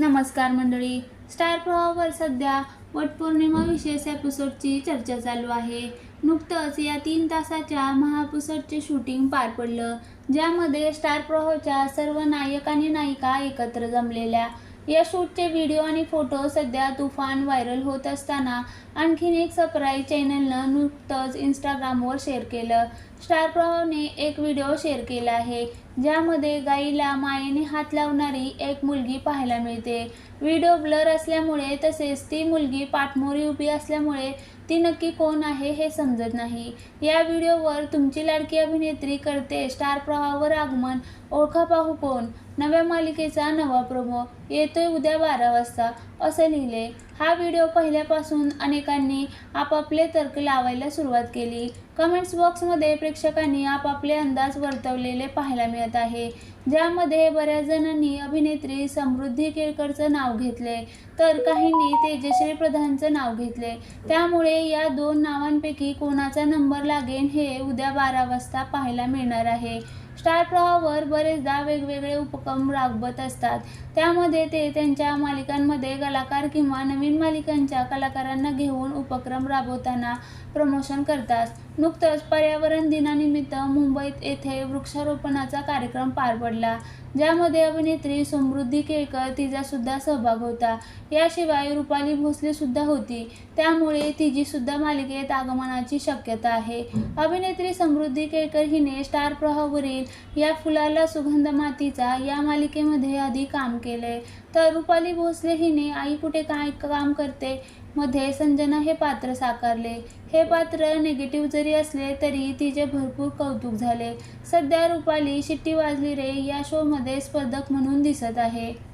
नमस्कार मंडळी. स्टार प्रवाहावर सध्या वटपौर्णिमा विशेष एपिसोडची चर्चा चालू आहे. नुकतंच या तीन तासाच्या महापुसटचे शूटिंग पार पडलं ज्यामध्ये स्टार प्रवाहाच्या सर्व नायक आणि नायिका एकत्र जमलेल्या या शूटचे व्हिडिओ आणि फोटो सध्या तुफान व्हायरल होत असताना आणखीन एक सरप्राईज चॅनलनं नुकतंच इंस्टाग्रामवर शेअर केलं. स्टार प्रवाहने एक व्हिडिओ शेअर केला आहे ज्यामध्ये गाईला मायेने हात लावणारी एक मुलगी पाहायला मिळते. व्हिडिओ ब्लर असल्यामुळे तसेच ती मुलगी पाठमोरी उभी असल्यामुळे ती नक्की कोण आहे हे समजत नाही. या व्हिडिओवर तुमची लाडकी अभिनेत्री करते स्टार प्रवाहावर आगमन. ओळखा पाहू कोण? नव्या मालिकेचा नवा प्रोमो येतोय उद्या बारा वाजता. असं लिहिले हा व्हिडिओ पहिल्यापासून अनेकांनी आपापले तर्क लावायला सुरुवात केली. कमेंट्स बॉक्समध्ये प्रेक्षकांनी आपापले अंदाज वर्तवलेले पाहायला मिळत आहे. ज्यामध्ये बऱ्याच जणांनी अभिनेत्री समृद्धी केळकरचं नाव घेतले तर काहींनी तेजश्री प्रधानचं नाव घेतले. त्यामुळे या दोन नावांपैकी कोणाचा नंबर लागेल हे उद्या बारा वाजता पाहायला मिळणार आहे. स्टार प्रवाहावर बरेचदा वेगवेगळे उपक्रम राबवत असतात. त्यामध्ये ते त्यांच्या मालिकांमध्ये कलाकार किंवा नवीन मालिकांच्या कलाकारांना घेऊन उपक्रम राबवताना प्रमोशन करतात. नुकतंच पर्यावरण दिनानिमित्त मुंबईत येथे वृक्षारोपणाचा कार्यक्रम पार पडला. ज्यामध्ये अभिनेत्री समृद्धी केळकर तिचा सुद्धा सहभाग होता. याशिवाय रुपाली भोसले सुद्धा होती. त्यामुळे तिची सुद्धा मालिकेत आगमनाची शक्यता आहे. अभिनेत्री समृद्धी केळकर हिने स्टार प्रवाहावरील या फुलाला सुगंध मातीचा या मालिकेमध्ये आधी काम केले तर रुपाली भोसले हिने आई कुठे काय काम करते? मध्ये संजना हे पात्र साकारले. हे पात्र निगेटिव्ह जरी असले तरी तिचे भरपूर कौतुक झाले. सध्या रुपाली शिट्टी वाजली रे या शोमध्ये स्पर्धक म्हणून दिसत आहे.